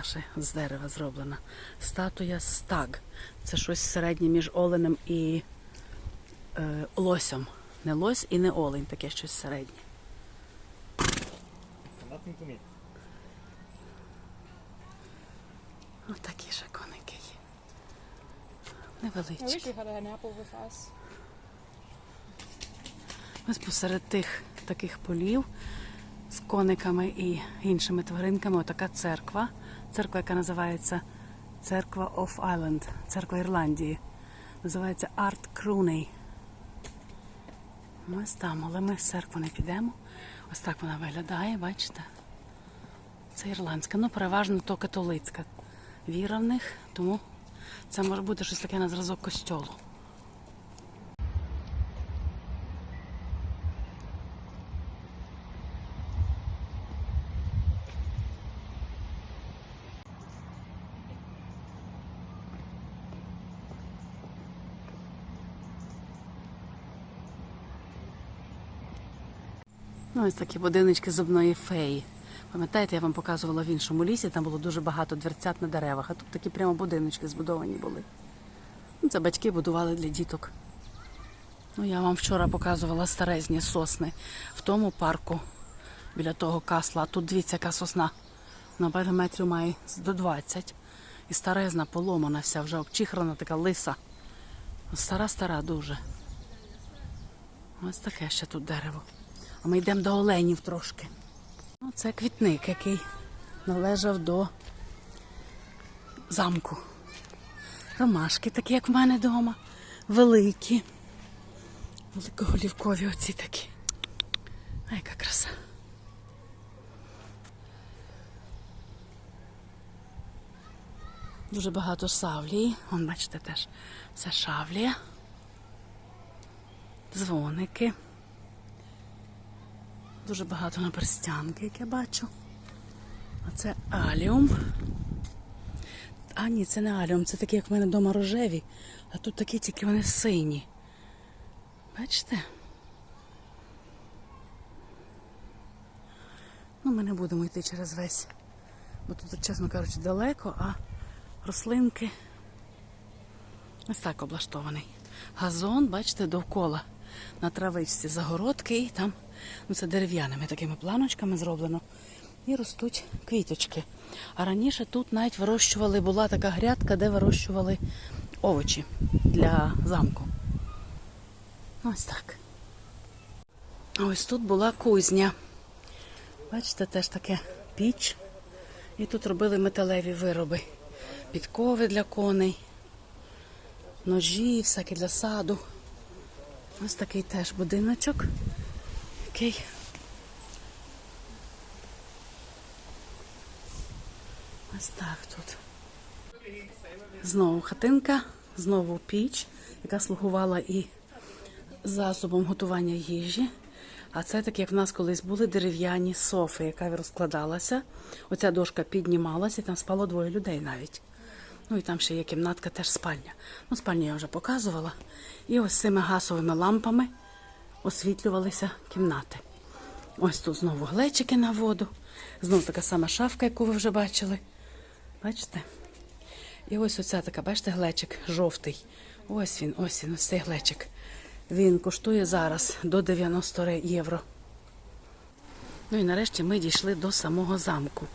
Ну, ще з дерева зроблена. Статуя стаг. Це щось середнє між оленем і е, лосем. Не лось і не олень, таке щось середнє. Ось такі ще коники є. Невеличкі. Ось посеред тих таких полів з кониками і іншими тваринками отака церква. Церква, яка називається Церква Оф Айленд, церква Ірландії. Називається Арт Круней. Ось там, але ми в церкву не підемо. Ось так вона виглядає, бачите? Це ірландська, ну переважно то католицька віра в них, тому це може бути щось таке на зразок костьолу. Ну, ось такі будиночки зубної феї. Пам'ятаєте, я вам показувала в іншому лісі, там було дуже багато дверцят на деревах, а тут такі прямо будиночки збудовані були. Ну, це батьки будували для діток. Ну, я вам вчора показувала старезні сосни в тому парку біля того касла. Тут дивіться, яка сосна. На метрів має до 20. І старезна, поломана вся, вже обчихрана, така лиса. Стара-стара дуже. Ось таке ще тут дерево. А ми йдемо до оленів трошки. Ну, це квітник, який належав до замку. Ромашки, такі, як в мене вдома. Великі. Великоголівкові оці такі. А яка краса. Дуже багато савлії. Вон, бачите, теж це шавлія. Дзвоники. Дуже багато наперстянки, як я бачу. А це аліум. А ні, це не аліум, це такі, як в мене вдома рожеві, а тут такі тільки вони сині. Бачите? Ну, ми не будемо йти через весь, бо тут, чесно кажучи, далеко, а рослинки ось так облаштований. Газон, бачите, довкола на травичці загородки і там ну це дерев'яними такими планочками зроблено. І ростуть квіточки. А раніше тут навіть вирощували, була така грядка, де вирощували овочі для замку. Ось так. Ось тут була кузня. Бачите, теж таке піч. І тут робили металеві вироби. Підкови для коней, ножі, всякі для саду. Ось такий теж будиночок, який ось так тут. Знову хатинка, знову піч, яка слугувала і засобом готування їжі. А це так, як в нас колись були дерев'яні софи, яка розкладалася. Оця дошка піднімалася, і там спало двоє людей навіть. Ну і там ще є кімнатка, теж спальня. Ну, спальню я вже показувала. І ось цими гасовими лампами освітлювалися кімнати. Ось тут знову глечики на воду. Знову така сама шафка, яку ви вже бачили. Бачите? І ось оця така, бачите, глечик жовтий. Ось він, ось він, ось цей глечик. Він коштує зараз до 90 євро. Ну і нарешті ми дійшли до самого замку.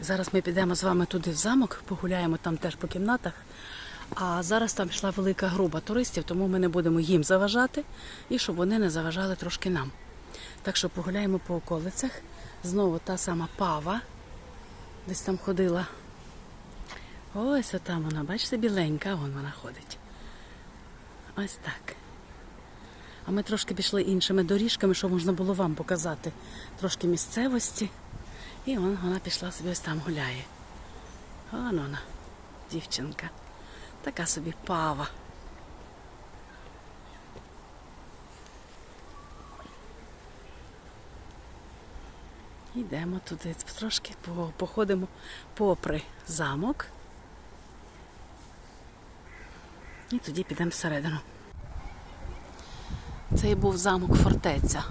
Зараз ми підемо з вами туди в замок, погуляємо там теж по кімнатах. А зараз там пішла велика група туристів, тому ми не будемо їм заважати і щоб вони не заважали трошки нам. Так що погуляємо по околицях. Знову та сама пава. Десь там ходила. Ось там вона, бачите, біленька, вон вона ходить. Ось так. А ми трошки пішли іншими доріжками, що можна було вам показати. Трошки місцевості. І вон вона пішла собі ось там гуляє. Вон вона, дівчинка. Така собі пава. Йдемо туди, трошки походимо попри замок. І тоді підемо всередину. Це і був замок фортеця.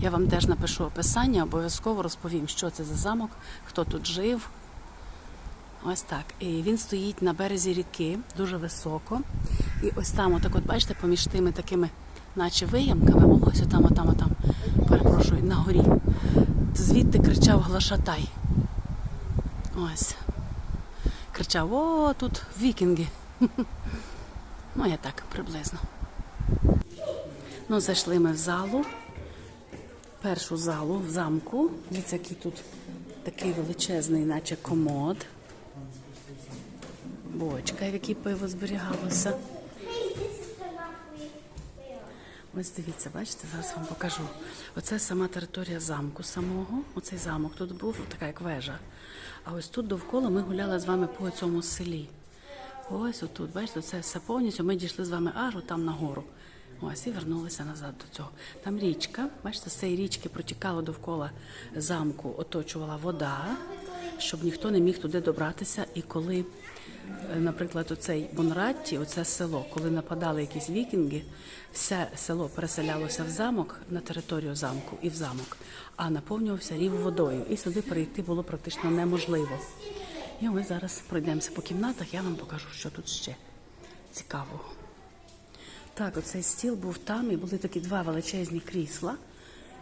Я вам теж напишу описання, обов'язково розповім, що це за замок, хто тут жив. Ось так. І він стоїть на березі ріки, дуже високо. І ось там, отак, от бачите, поміж тими такими, наче виямками, ось отам, отам, отам, перепрошую, на горі. Звідти кричав глашатай. Ось. Кричав: о, тут вікінги. Ну, я так приблизно. Ну, зайшли ми в залу. Першу залу в замку. Дивіться, який тут такий величезний, наче комод. Бочка, в якій пиво зберігалося. Ось дивіться, бачите, зараз вам покажу. Оце сама територія замку самого. Оцей замок тут був, така як вежа. А ось тут довкола ми гуляли з вами по цьому селі. Ось отут, бачите, це все повністю. Ми дійшли з вами аж там нагору. Ось і вернулися назад до цього. Там річка, бачите, з цієї річки протікало довкола замку, оточувала вода, щоб ніхто не міг туди добратися. І коли, е, наприклад, оцей Бонратті, оце село, коли нападали якісь вікінги, все село переселялося в замок на територію замку і в замок, а наповнювався рів водою. І сюди перейти було практично неможливо. І ми зараз пройдемося по кімнатах, я вам покажу, що тут ще цікавого. Так, оцей стіл був там, і були такі два величезні крісла.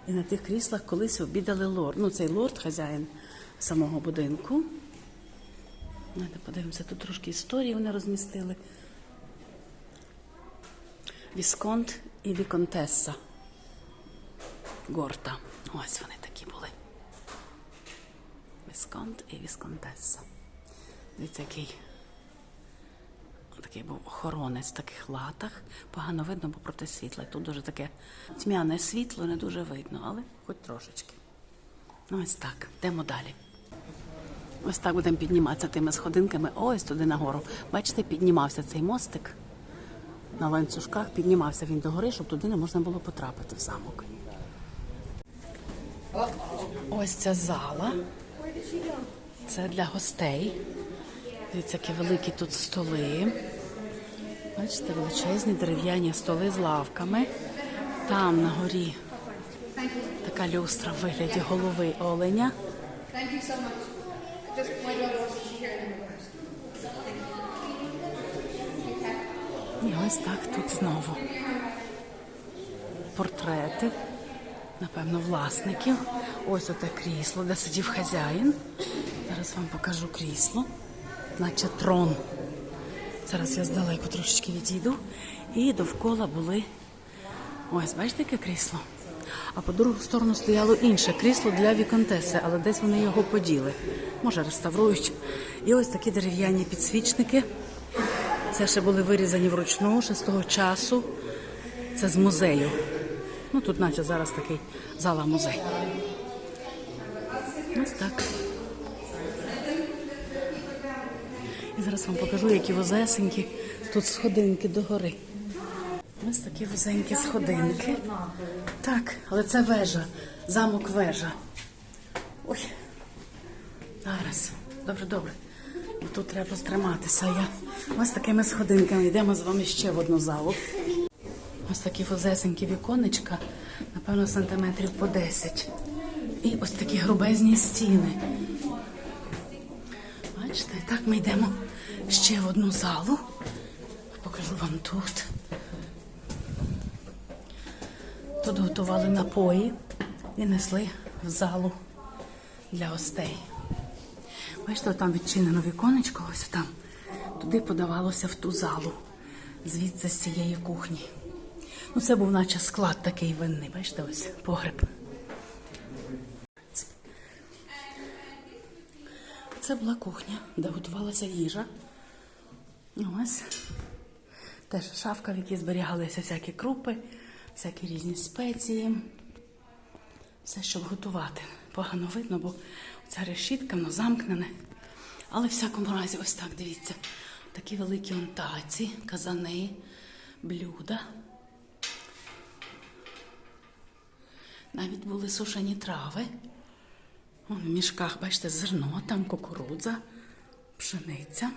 І на тих кріслах колись обідали лорд. Ну, цей лорд, хазяїн самого будинку. Давайте подивимося, тут трошки історії вони розмістили. Вісконт і Віконтеса. Горта. Ось вони такі були. Вісконт і Вісконтеса. Дивіться, який такий був охоронець в таких латах. Погано видно, бо проти світла. Тут дуже таке тьмяне світло, не дуже видно, але хоч трошечки. Ну, ось так. Йдемо далі. Ось так будемо підніматися тими сходинками. Ось туди нагору. Бачите, піднімався цей мостик на ланцюжках, піднімався він догори, щоб туди не можна було потрапити в замок. Ось ця зала. Це для гостей. Дивіться, які великі тут столи. Бачите, величезні дерев'яні столи з лавками. Там на горі така люстра в вигляді голови оленя. І ось так тут знову. Портрети, напевно, власників. Ось оте крісло, де сидів хазяїн. Зараз вам покажу крісло, наче трон. Зараз я здалеку трошечки відійду. І довкола були. Ось, бачите, яке крісло? А по другу сторону стояло інше крісло для віконтеси, але десь вони його поділи. Може, реставрують. І ось такі дерев'яні підсвічники. Це ще були вирізані вручну ще з того часу. Це з музею. Ну тут, наче зараз такий зала музей. Ось так. І зараз вам покажу, які возесенькі тут сходинки догори. Ось такі вузенькі сходинки. Так, але це вежа, замок вежа. Ой. Зараз. Добре, добре. Тут треба просто триматися. Я ось такими сходинками йдемо з вами ще в одну залу. Ось такі возесенькі віконечка, напевно, сантиметрів по 10. І ось такі грубезні стіни. Бачите, так ми йдемо ще в одну залу. Покажу вам тут. Тут готували напої і несли в залу для гостей. Бачите, там відчинено віконечко, ось там. Туди подавалося в ту залу, звідси з цієї кухні. Ну, це був наче склад такий винний, бачите, ось погреб. Це була кухня, де готувалася їжа. Ось. Теж шафка, в якій зберігалися всякі крупи, всякі різні спеції. Все, щоб готувати. Погано видно, бо ця решітка, воно замкнене. Але в всякому разі, ось так, дивіться. Такі великі онтаці, казани, блюда. Навіть були сушені трави. Вон в мішках, бачите, зерно, там кукурудза, пшениця.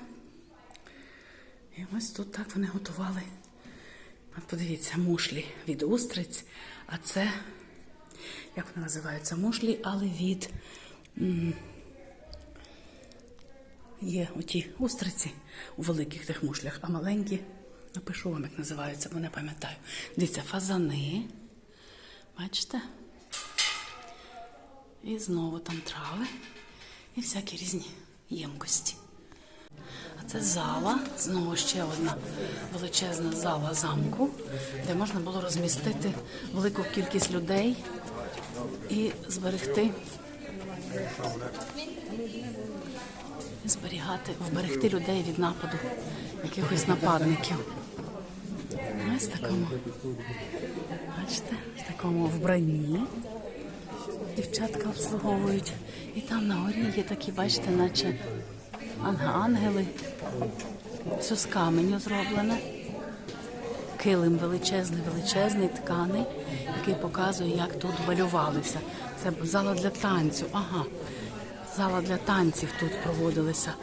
І ось тут так вони готували. От подивіться, мушлі від устриць, а це, як вони називаються, мушлі, але від, є оті устриці у великих тих мушлях, а маленькі, напишу вам, як називаються, бо не пам'ятаю. Дивіться, фазани. Бачите? І знову там трави і всякі різні ємкості. А це зала, знову ще одна величезна зала замку, де можна було розмістити велику кількість людей і зберегти. Зберігати, вберегти людей від нападу якихось нападників. Ось такому, бачите, в такому вбранні дівчатка обслуговують. І там на горі є такі, бачите, наче ангели. Все з каменю зроблене. Килим величезний, величезний, тканий, який показує, як тут балювалися. Це зала для танцю. Ага. Зала для танців тут проводилися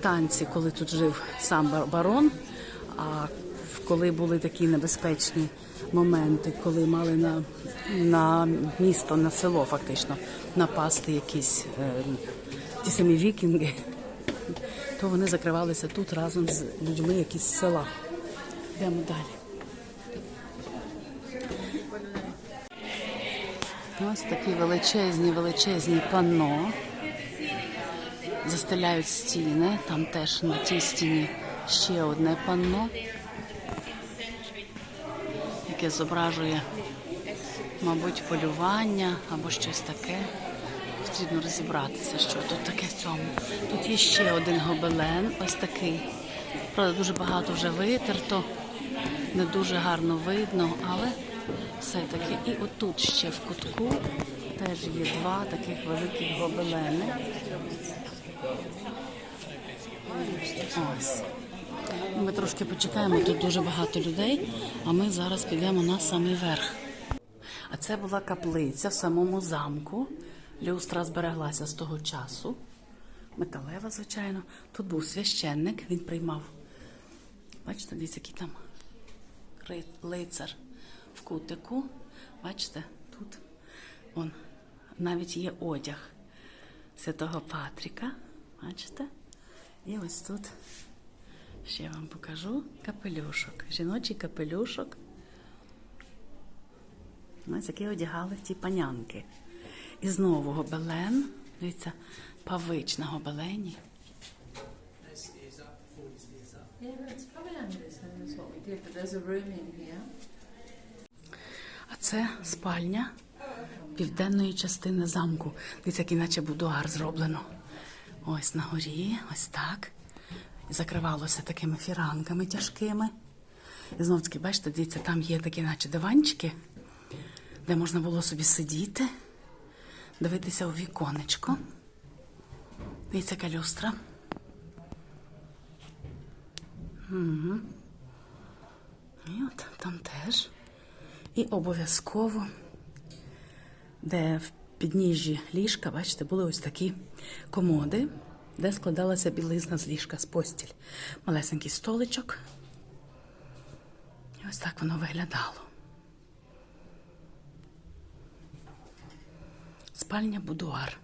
танці, коли тут жив сам барон. А коли були такі небезпечні моменти, коли мали на, на місто, на село фактично напасти якісь е, ті самі вікінги, то вони закривалися тут разом з людьми, які з села. Йдемо далі. Ось такі величезні, величезні панно. Застеляють стіни. Там теж на тій стіні ще одне панно, яке зображує, мабуть, полювання або щось таке. Потрібно розібратися, що тут таке в цьому. Тут є ще один гобелен, ось такий. Правда, дуже багато вже витерто, не дуже гарно видно, але все-таки. І отут ще в кутку теж є два таких великих гобелени. Ось. Ми трошки почекаємо, тут дуже багато людей, а ми зараз підемо на самий верх. А це була каплиця в самому замку. Люстра збереглася з того часу. Металева, звичайно. Тут був священник, він приймав. Бачите, дивіться, який там лицар в кутику. Бачите, тут он, навіть є одяг святого Патріка. Бачите? І ось тут ще вам покажу капелюшок. Жіночий капелюшок. Ось який одягали ті панянки. І знову гобелен. Дивіться, павич на гобелені. А це спальня південної частини замку. Дивіться, як іначе будуар зроблено. Ось на горі, ось так. Закривалося такими фіранками тяжкими. І знову таки, бачите, дивіться, там є такі, наче диванчики, де можна було собі сидіти, дивитися у віконечко. Дивіться, яка люстра. Угу. І от там теж. І обов'язково, де в підніжжі ліжка, бачите, були ось такі комоди, де складалася білизна з ліжка з постіль. Малесенький столичок. І ось так воно виглядало. Спальня будуар.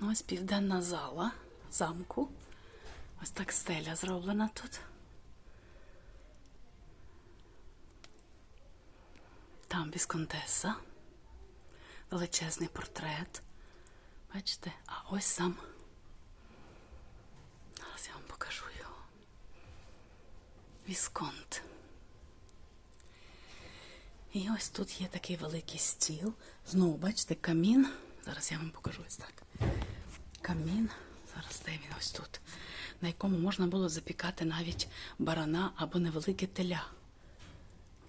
Ну, ось південна зала замку. Ось так стеля зроблена тут. Там вісконтеса. Величезний портрет. Бачите? А ось сам. Зараз я вам покажу його. Вісконт. І ось тут є такий великий стіл. Знову, бачите, камін. Зараз я вам покажу ось так. Камін. Зараз де він ось тут. На якому можна було запікати навіть барана або невелике теля.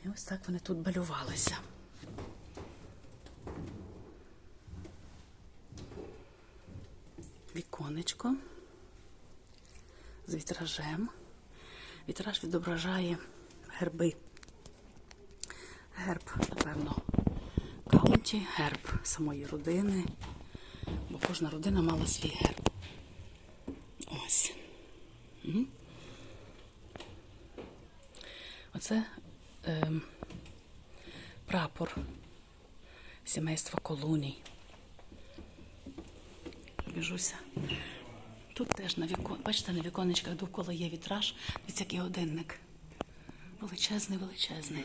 І ось так вони тут балювалися. Віконечко з вітражем. Вітраж відображає герби. Герб, напевно, каунті, герб самої родини, бо кожна родина мала свій герб. Ось. Оце ем, прапор сімейства колоній. пробіжуся. Тут теж на вікон, бачите, на віконечках довкола є вітраж. Дивіться, який годинник. Величезний, величезний.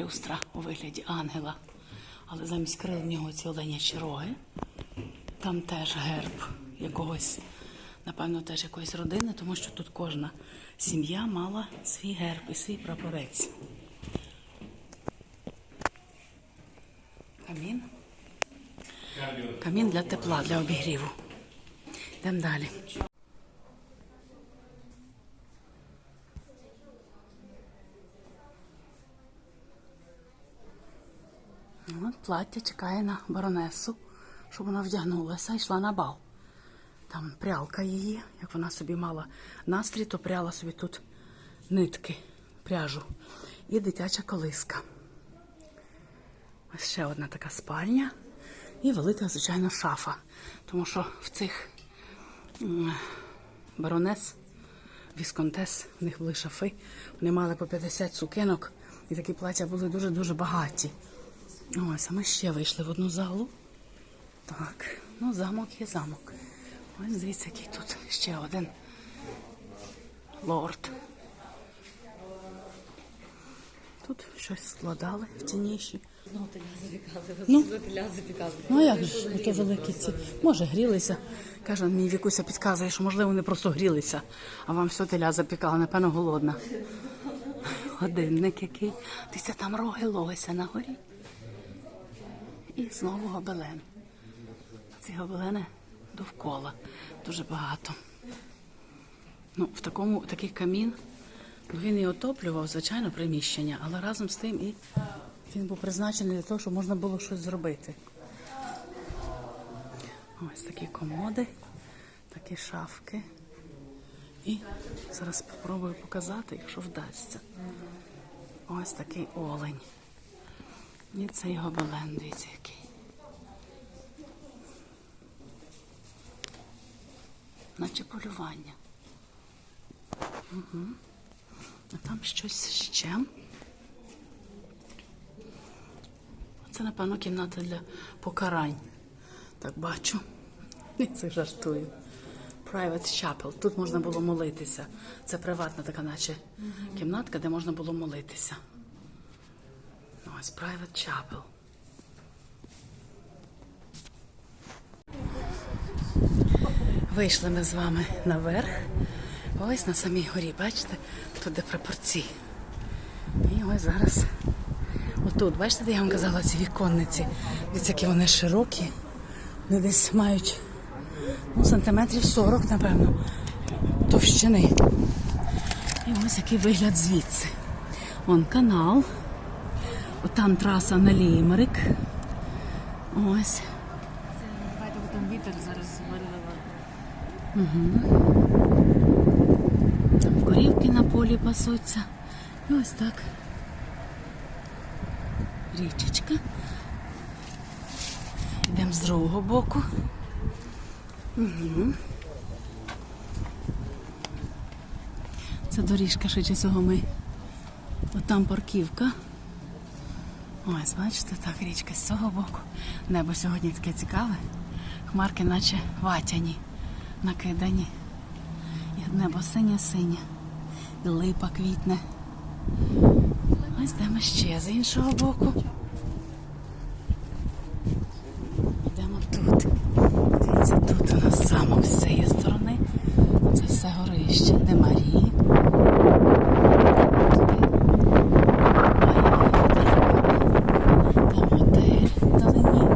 Люстра у вигляді ангела. Але замість крил в нього ці оленячі роги. Там теж герб якогось, напевно, теж якоїсь родини, тому що тут кожна сім'я мала свій герб і свій прапорець. Камін. Камін для тепла, для обігріву. Йдемо далі. Плаття чекає на баронесу, щоб вона вдягнулася і йшла на бал. Там прялка її, як вона собі мала настрій, то пряла собі тут нитки, пряжу. І дитяча колиска. Ось ще одна така спальня і велика, звичайно, шафа. Тому що в цих баронес, вісконтес, в них були шафи, вони мали по 50 сукенок, і такі плаття були дуже-дуже багаті. Ось, а ми ще вийшли в одну залу. Так, ну замок є замок. Ось дивіться, який тут ще один лорд. Тут щось складали в ці ніші. Знову теля запікали, Ну. ну. а як ж, ото великі ці. Може, грілися. Каже, мій Вікуся підказує, що можливо вони просто грілися, а вам все теля запікала, напевно, голодна. Годинник який. Дивіться, там роги лося на горі. І знову гобелен. Ці гобелени довкола дуже багато. Ну, в такому такий камін, ну, він і отоплював, звичайно, приміщення, але разом з тим і він був призначений для того, щоб можна було щось зробити. Ось такі комоди, такі шафки. І зараз спробую показати, якщо вдасться. Ось такий олень. І цей гобелен, дивіться який. Наче полювання. Угу. А там щось ще. Це, напевно, кімната для покарань. Так бачу. І це жартую. Private chapel. Тут можна було молитися. Це приватна така, наче кімнатка, де можна було молитися. Ось Private chapel. Вийшли ми з вами наверх. Ось на самій горі, бачите, тут де прапорці. І ось зараз отут, бачите, де я вам казала ці віконниці. Дивіться, які вони широкі. Вони десь мають ну, сантиметрів 40, напевно, товщини. І ось який вигляд звідси. Вон канал. Отам траса на Лімерик. Ось. Це Давайте там вітер зараз вилива. Там корівки на полі пасуться. І ось так. Річечка. Йдемо з другого боку. Угу. Це доріжка швидше всього ми. От там парківка. Ось, бачите, так, річка з цього боку. Небо сьогодні таке цікаве. Хмарки наче ватяні, накидані. І небо синє-синє. І липа квітне. Ось йдемо ще з іншого боку. Йдемо тут. Дивіться, тут у нас замок з цієї сторони. Це все горище, де Марії. Там готель вдалині.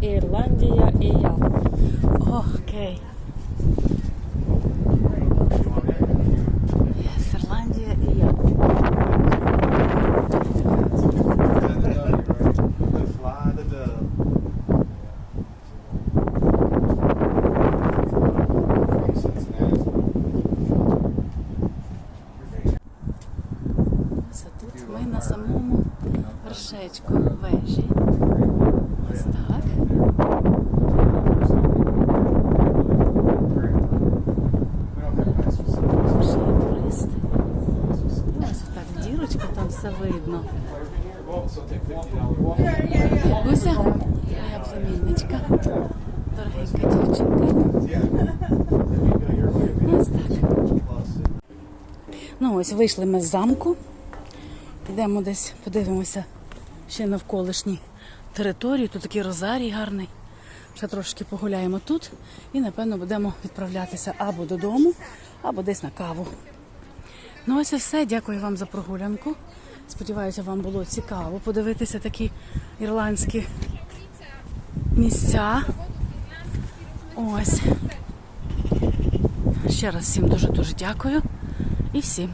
Ірландія і я. О, окей. Yes, Ірландія і я. Fly the dove. From Cincinnati. Це тут ми на самому вершечку вежі. Ось так. We don't have nice facilities. Ще все видно. Гуся, моя племінничка, дорогенька дівчинка. Ось так. Ну ось вийшли ми з замку. Йдемо десь, подивимося ще навколишні території. Тут такий розарій гарний. Ще трошки погуляємо тут і, напевно, будемо відправлятися або додому, або десь на каву. Ну ось і все. Дякую вам за прогулянку. Сподіваюся, вам було цікаво подивитися такі ірландські місця. Ось. Ще раз всім дуже-дуже дякую. І всім